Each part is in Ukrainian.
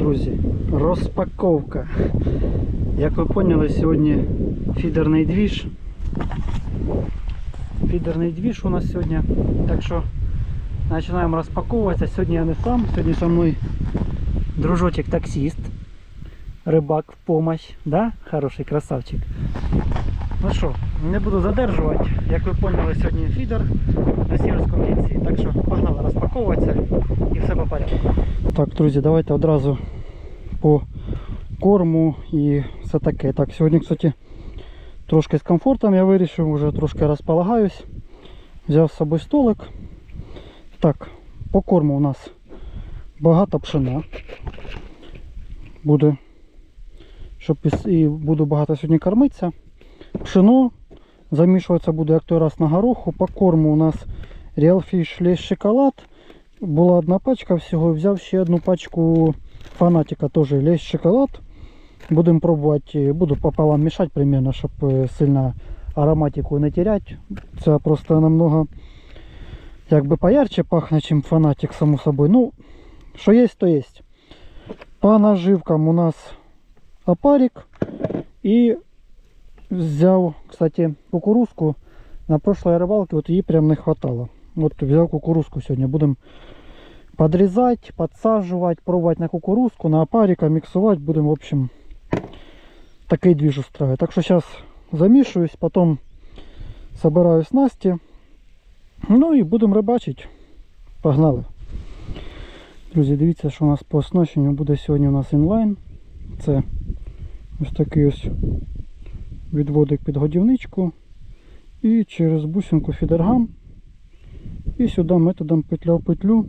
друзі, розпаковка. Як ви поняли, сьогодні фідерний двіж. Фідерний двіж у нас сьогодні. Так що починаємо розпаковуватися. Сьогодні я не сам, сьогодні со мною дружочек таксист. Рибак в помощь. Да? Хороший красавчик. Ну що, не буду задержувати. Як ви поняли, сьогодні фідер на Сіверському кінці. Так що погнали розпаковуватися і все по порядку. Так, друзі, давайте одразу по корму і все таке. Так, сьогодні, кстати, трошки з комфортом я вирішив, вже трошки розполагаюсь. Взяв з собою столик. Так, по корму у нас багато пшена. Буде, щоб і буду багато сьогодні кормитися. Пшено замішуватися буде як той раз на гороху. По корму у нас Real Fish Лесь шоколад. Була одна пачка всього, взяв ще одну пачку фанатика теж Лесь шоколад. Будемо пробувати, буду пополам мішати примерно, щоб е, сильно ароматику не теряти. Це просто намного якби поярче пахне, чим фанатик, само собою. Ну, що є, то є. По наживкам у нас опарик і взяв, кстати, кукурузку. На прошлой рыбалке вот її прям не хватало. Вот взяв кукурузку сьогодні. Будемо подрізати, підсаджувати, пробувати на кукурузку, на опарика, міксувати. Будемо, в общем, такий двіж устраивать. Так що зараз замішуюсь, потім собираю снасті. Ну і будемо рибачити. Погнали. Друзі, дивіться, що у нас по оснащенню буде сьогодні у нас інлайн. Це ось такий ось відводик під годівничку і через бусинку фідергам. І сюди методом петля в петлю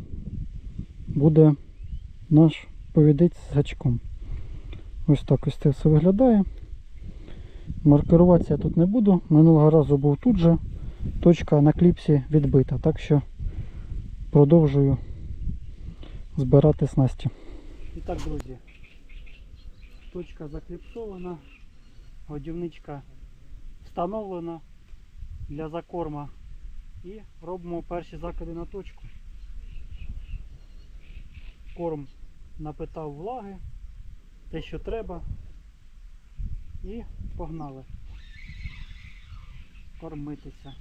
буде наш повідець з гачком. Ось так ось це все виглядає. Маркеруватися я тут не буду. Минулого разу був тут же. Точка на кліпсі відбита. Так що продовжую збирати снасті. І так, друзі, точка закліпсована, годівничка встановлена для закорма і робимо перші закиди на точку. Корм напитав влаги, те, що треба, і погнали кормитися.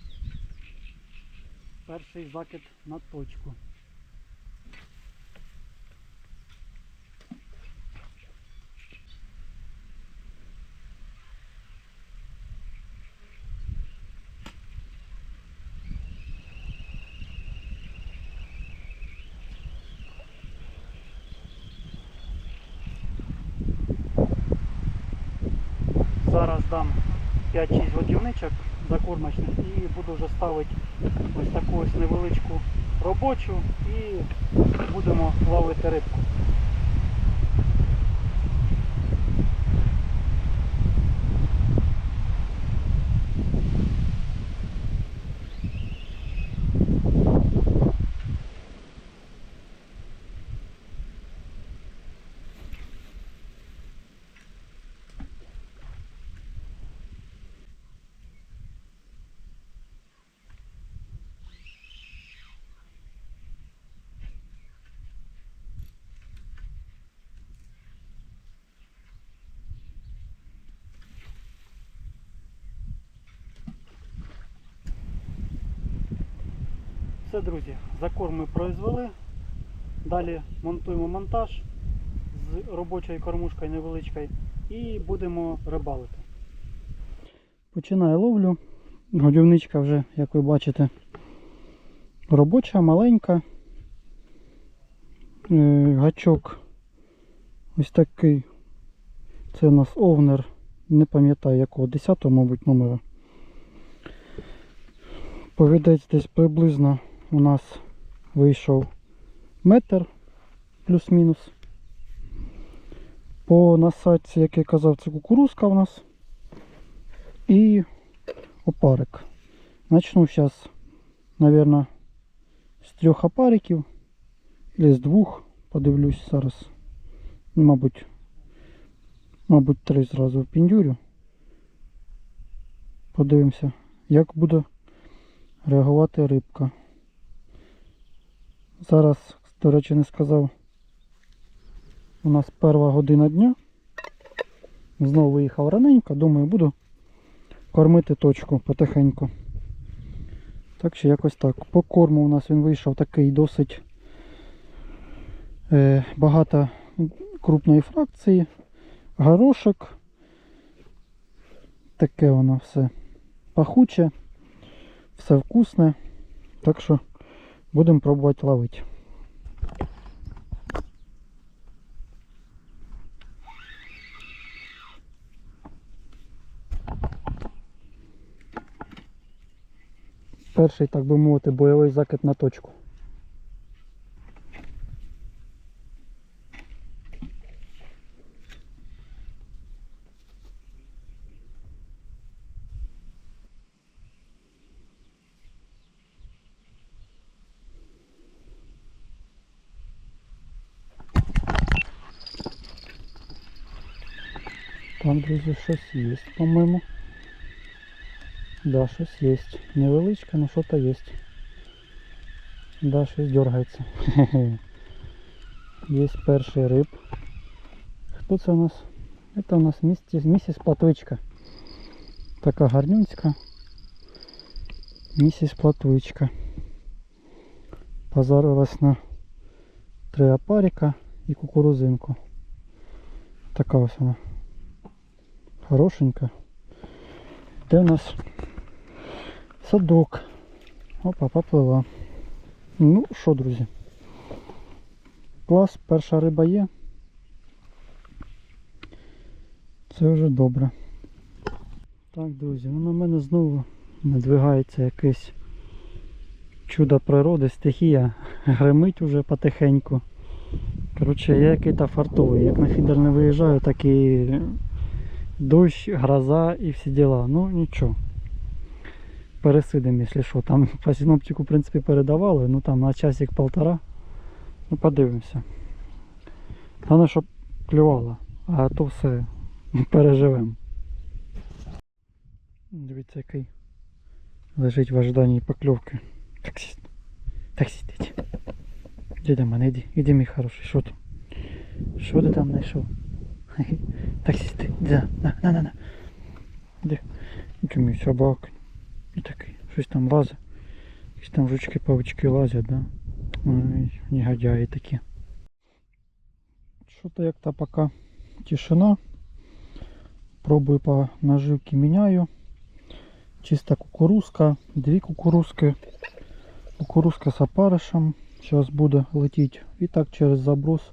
Перший закид на точку. Зараз дам 5-6 годівничок закормочних і буду вже ставити ось таку ось невеличку робочу і будемо ловити рибку. Все, друзі, закорм ми произвели. Далі монтуємо монтаж з робочою кормушкою невеличкою і будемо рибалити. Починаю ловлю. Годівничка вже, як ви бачите, робоча, маленька. Е, Гачок ось такий. Це у нас овнер, не пам'ятаю якого, 10 мабуть, номера. Повідець десь приблизно у нас вийшов метр плюс-мінус. По насадці, як я казав, це кукурузка у нас. І опарик. Начну зараз, мабуть, з трьох опариків. Или з двох. Подивлюсь зараз. Ну, Мабуть, мабуть, три зразу впіндюрю. Подивимося, як буде реагувати рибка. Зараз, до речі, не сказав, У нас перша година дня. Знову виїхав раненько, думаю, буду кормити точку потихеньку. Так що якось так. По корму у нас він вийшов такий досить е, багато крупної фракції, горошок. Таке воно все пахуче, все вкусне. Так що будемо пробувати ловити. Перший, так би мовити, бойовий закид на точку. Там, друзі, щось є, по-моєму. Да, щось є. Невеличке, но що-то є. Да, щось дергається. Є перший риб. Хто це у нас? Це у нас місіс, місіс Платвичка. Така гарнюнська. Місіс Платвичка. Позарилась на три опарика і кукурузинку. Така ось вона. Хорошенька. Де у нас садок. Опа, поплила. Ну що, друзі? Клас, перша риба є. Це вже добре. Так, друзі, ну на мене знову надвигається якесь чудо природи, стихія. Гримить уже потихеньку. Коротше, я який-то фартовий. Як на фідер не виїжджаю, так і дощ, гроза і всі діла. Ну нічого. Пересидимо, якщо що. Там по синоптику, в принципі, передавали, ну там на часик полтора. Ну подивимося. Головне, щоб клювало, а то все переживемо. Дивіться, який лежить в ожиданні покльовки. Іди. Іди до мене, іди, іди, мій хороший, що там? Що ти там знайшов? Таксист, іди, на, на, на, на. Іди, мій собака. І такий, щось там лазить. Якісь там жучки павучки лазять, да? Ой, негодяї такі. Що-то як-то пока тишина. Пробую по наживке міняю. Чисто кукурузка, дві кукурузки. Кукурузка з опаришем. Зараз буде летіти. І так через заброс.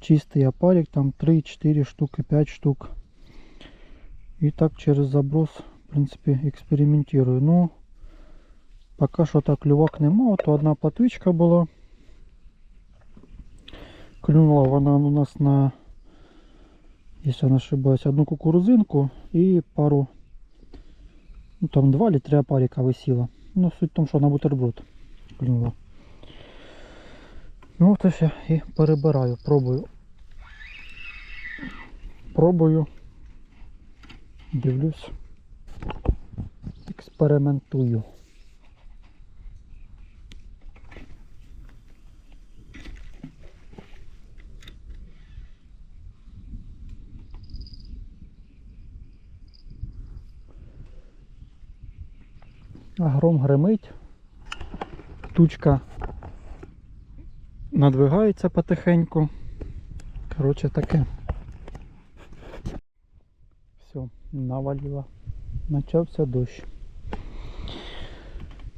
Чистий опарик, там 3-4 штуки, 5 штук. І так через заброс, в принципі, експериментую. Ну, поки що так клювак нема, то одна платвичка була. Клюнула вона у нас на, якщо я не ошибаюсь, одну кукурузинку і пару, ну там два или три опарика висіла. Ну, суть в тому, що на бутерброд клюнула. Ну, от ось я і перебираю, пробую. Пробую. Дивлюсь. Експериментую. А гром гримить. Тучка надвигається потихеньку. Коротше таке. Все, навалило. Почався дощ.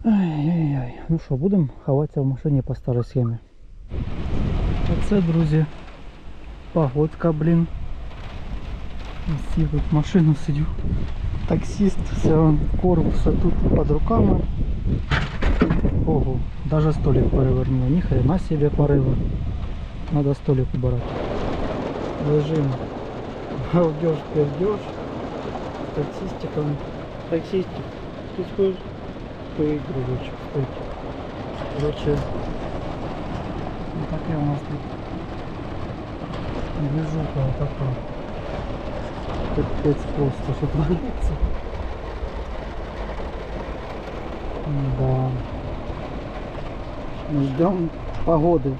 Ай-яй-яй. Ну що, будемо ховатися в машині по старій схемі. Оце, друзі, погодка, блін. Сів в машину сидю. Таксист, все, все тут під руками. Ого, даже столик перевернуло. Ни хрена себе порыва. Надо столик убирать. Лежим. Галдеж, пердеж. С таксистиком. Таксистик, ты скажешь? Стойте. Короче, вот такая у нас тут движуха вот такая. Капец просто, что творится. Да Ждем погоды.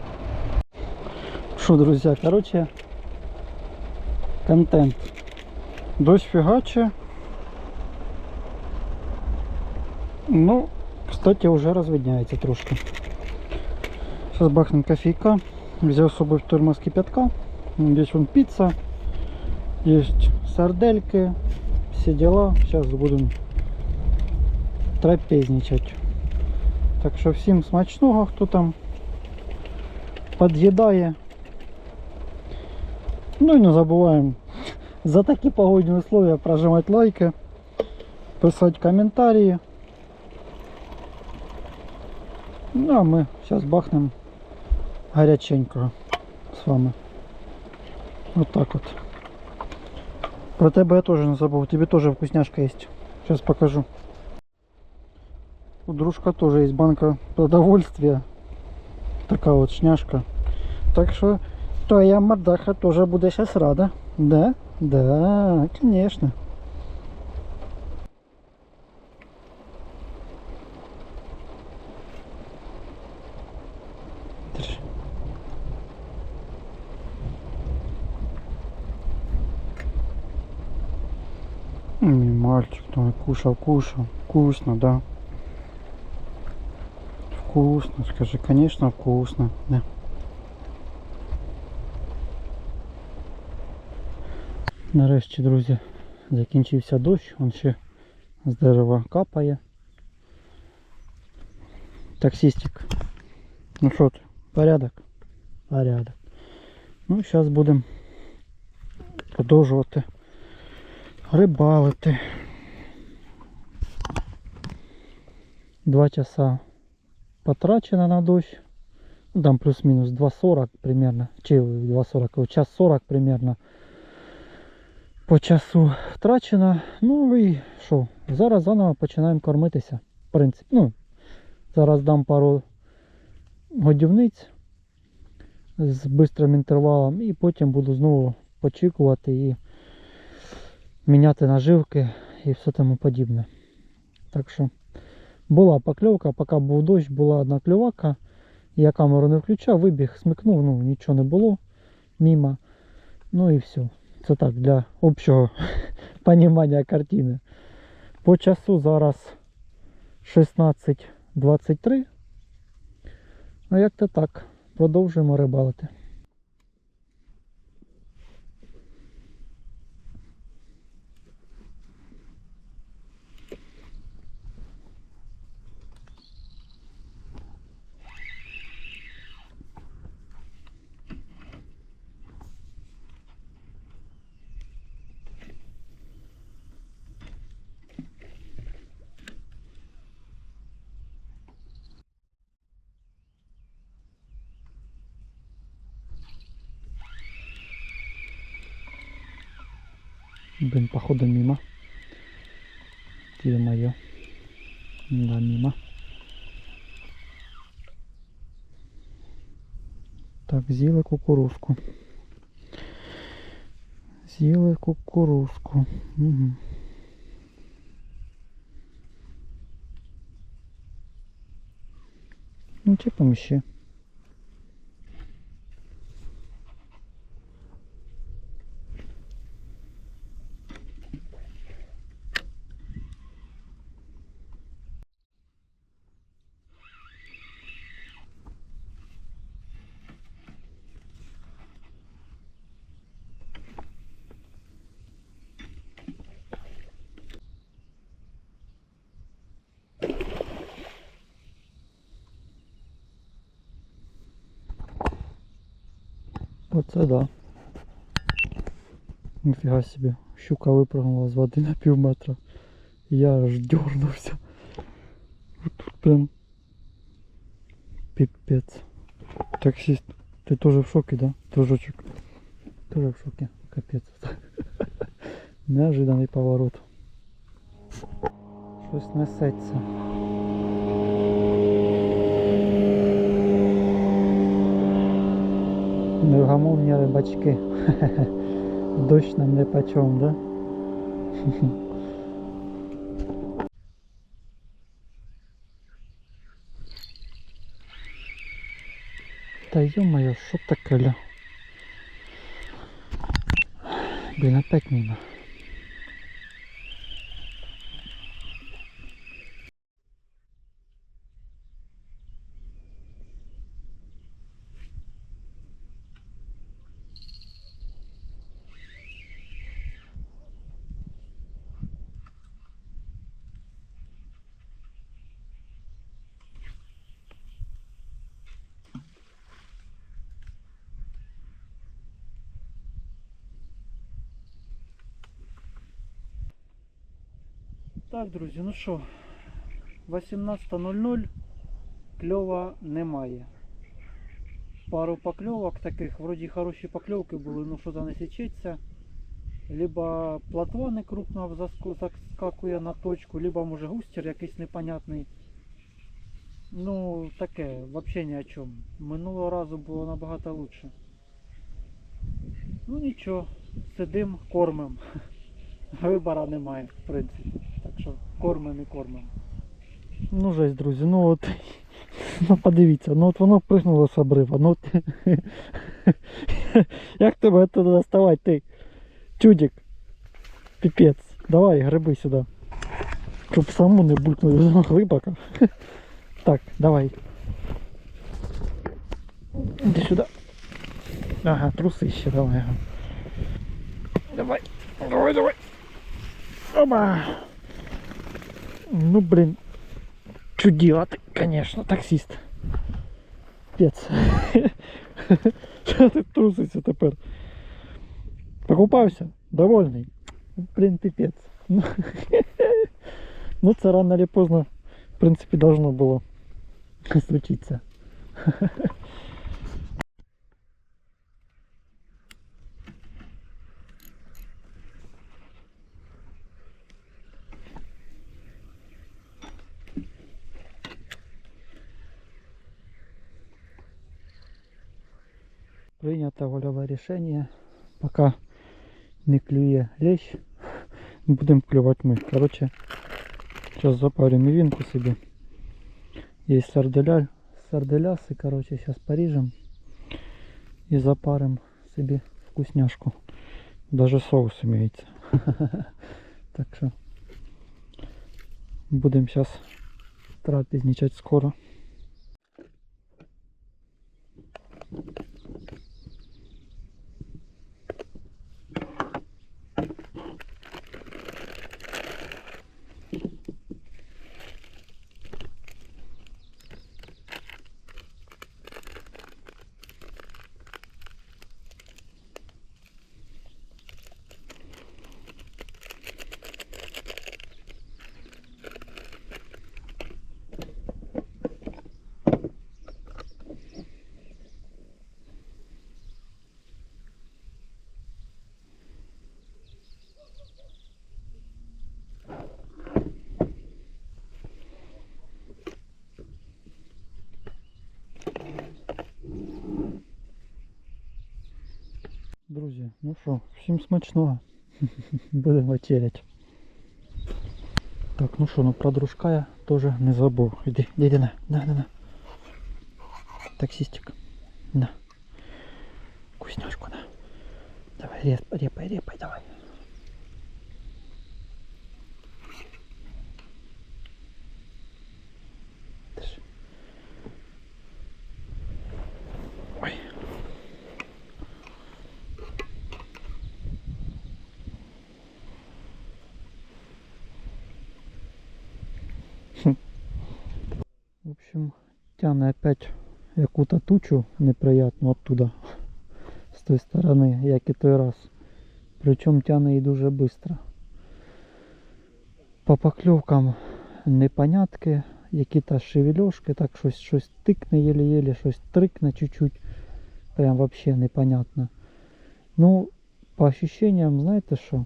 Що, друзі, коротше, контент. Дощ фігаче. Ну, кстати, уже розвидняється трошки. Сейчас бахнем кофейка. Взял с собой термос кипятка. Здесь вон пицца. Есть сардельки. Все дела. Сейчас будем трапезничать. Так що всім смачного, хто там під'їдає. Ну і не забуваємо за такі погодні условия прожимати лайки, писати коментарі. Ну а ми зараз бахнемо гаряченького з вами. Вот так вот. Про тебе я тоже не забыл. Тебе тоже вкусняшка есть. Сейчас покажу. У дружка тоже есть банка продовольствия. Такая вот шняшка. Так что твоя мордаха тоже будет сейчас рада. Да? Да, конечно. Мальчик твой кушал, кушал. Вкусно, да. Вкусно, скажи, конечно, вкусно. Да. Нарешті, друзі, закінчився дощ, він ще з дерева капає. Таксистик. Ну що ти? Порядок? Порядок. Ну, зараз будемо продовжувати рибалити. Два часа потрачено на дощ. Ну, Там плюс-мінус 2.40 примерно. Чи 2.40, час 40 примерно. По часу втрачено. Ну і що? Зараз заново починаємо кормитися. В принципі, ну, зараз дам пару годівниць з бистрим інтервалом і потім буду знову почікувати і міняти наживки і все тому подібне. Так що була покльовка, поки був дощ, була одна клювака. Я камеру не включав, вибіг, смикнув, ну нічого не було мімо. Ну і все. Це так для общого понімання картини. По часу зараз 16.23. А як то так, продовжуємо рибалити. Блин, походу мимо. Ё-моё. Да, мимо. Так, з'їли кукурузку. З'їли кукурузку. Угу. Ну, чіпимо ще. Оце да. Ніфіга собі. Щука випрыгнула з води на пів метра. Я аж дернувся. Тут прям пипец. Таксист, ты тоже в шоке, да? Дружочек. Тоже в шоке. Капец. Неожиданный поворот. Щось несеться. Невгамовні рибачки. Дощ нам не почем, да? Та ё-моё, що таке ля? Блін, опять мимо. Так, друзі, ну що, 18.00 кльова немає. Пару покльовок таких, вроді хороші покльовки були, ну що не січеться. Либо платва не крупна заскакує на точку, либо може густер якийсь непонятний. Ну, таке, взагалі ні о чому. Минулого разу було набагато лучше. Ну нічого, сидим, кормим. Вибора немає, в принципі. Кормим і кормим. Ну жесть, друзі, ну от ну подивіться, ну от воно пригнуло з обрива. Ну от, як тебе туди доставати, ти? Чудик. Піпець. Давай, гриби сюди. Щоб саму не булькнути глибоко. Так, давай. Іди сюди. Ага, труси ще давай. Давай. Давай, давай. Оба. Ну, блин. Чудила ты, конечно, таксист. Пец. Що ти трусишся тепер? Покупався? Довольний? Блин, пипец. Ну, ну це рано или поздно, в принципі, должно було случиться. вольове рішення. Поки не клює лещ, будемо клювати ми. Короче, зараз запаримо вінку собі. Є сарделя, сарделяси, короче, зараз поріжемо і запаримо собі вкусняшку. Даже соус имеется. Так що будемо зараз трапезничать скоро. Друзі, ну що, всім смачного. Будемо вечерять. Так, ну що, ну про дружка я теж не забув. Іди, іди, іди на, на, на, на. Таксистик. На. Вкусняшку на. Давай, реп, репай, репай, давай. Тяне опять яку-то тучу неприятну оттуда, з той сторони, як і той раз. Причому тяне і дуже швидко. По покльовкам непонятки, які-то шевельошки, так щось, щось тикне єлі-єлі, щось трикне чуть-чуть. Прям вообще непонятно. Ну, по ощущениям, знаєте що?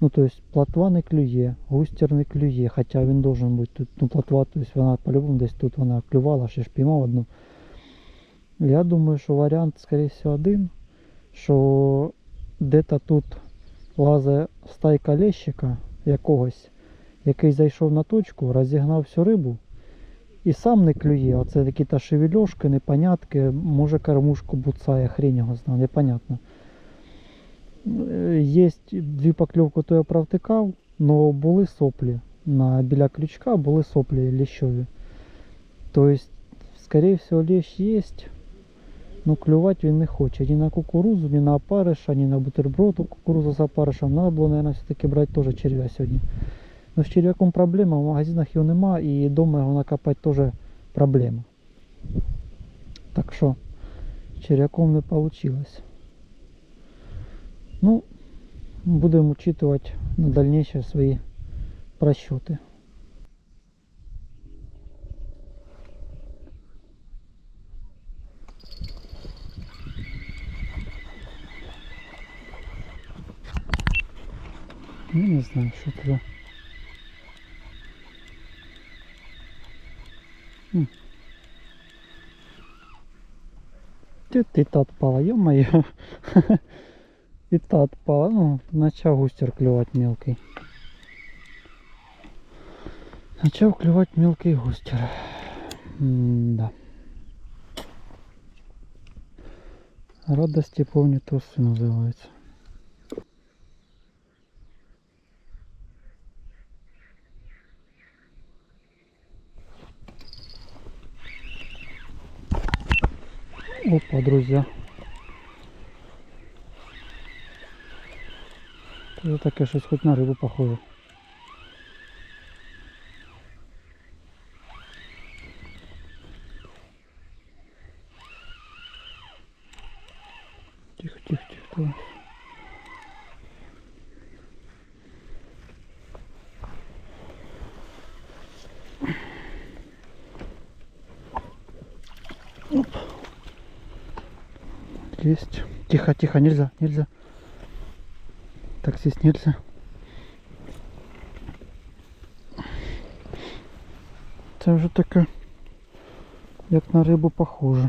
Ну, то есть плотва не клює, густер не клює, хоча він должен бути тут, ну, плотва, то есть вона по-любому десь тут вона клювала, ще ж піймав одну. Я думаю, що варіант, скоріше всього, один, що де-то тут лазить стайка лещика якогось, який зайшов на точку, розігнав всю рибу і сам не клює. Оце такі та шевельошки, непонятки, може кормушку буцає, хрінь його знає, непонятно. Е, Є дві покльовки, то я провтикав, але були соплі. На, біля крючка були соплі ліщові. Тобто, скорее всего, лещ є, но клювати він не хоче. Ні на кукурузу, ні на опариша, ні на бутерброд кукурузу з опаришем. Надо було, наверное, все-таки брати теж черв'я сьогодні. Но з черв'яком проблема, в магазинах його нема і вдома його накопати теж проблема. Так що черв'яком не вийшло. Ну, будемо учитывать на дальнейшие свои просчеты. Я не знаю, что это. М. Ты, ты-то отпала, ё-моё. И та отпала. Ну, начал густер клевать мелкий. Начал клевать мелкий густер. да. Радости помню тосты называется. Опа, друзья. Це таке щось хоч на рибу похоже. Тихо, тихо, тихо. Оп. Есть. Тихо, тихо, нельзя, нельзя. Так нельзя. Це вже таке, як на рибу похоже.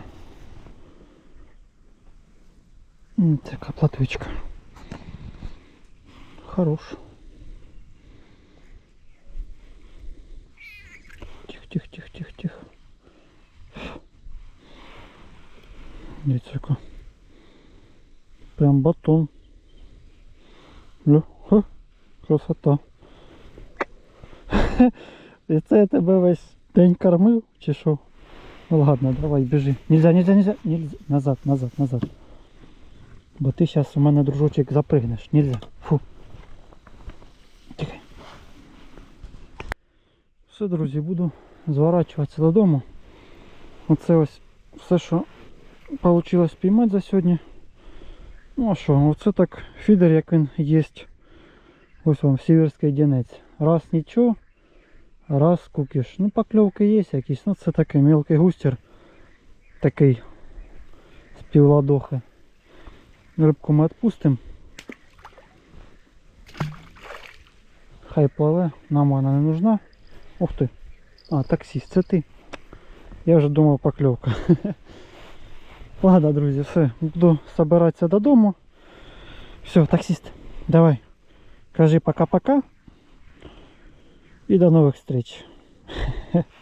М, Така платвичка. Хорош. Тихо, тихо, тихо, тихо, тихо. Дивіться, яка. Прям батон. Ну, красота. І це я тебе весь день кормив, чи що? Ну ладно, давай, біжи. Нельзя, нельзя, нельзя, нельзя. Назад, назад, назад. Бо ти зараз у мене, дружочек, запригнеш. Нельзя. Фу. Тихо. Все, друзі, буду зворачуватися додому. Оце ось все, що вийшло спіймати за сьогодні. Ну а що, оце так фідер, як він є. Ось вам сіверський дінець. Раз нічого, раз кукіш. Ну покльовки є якісь, ну це такий мелкий густер. Такий з півладохи. Рибку ми відпустимо. Хай пливе, нам вона не нужна. Ух ти. А, таксист, це ти. Я вже думав покльовка. Ладно, друзі, все, буду собиратися додому. Все, таксист, давай. Кажи пока-пока. І до нових встреч.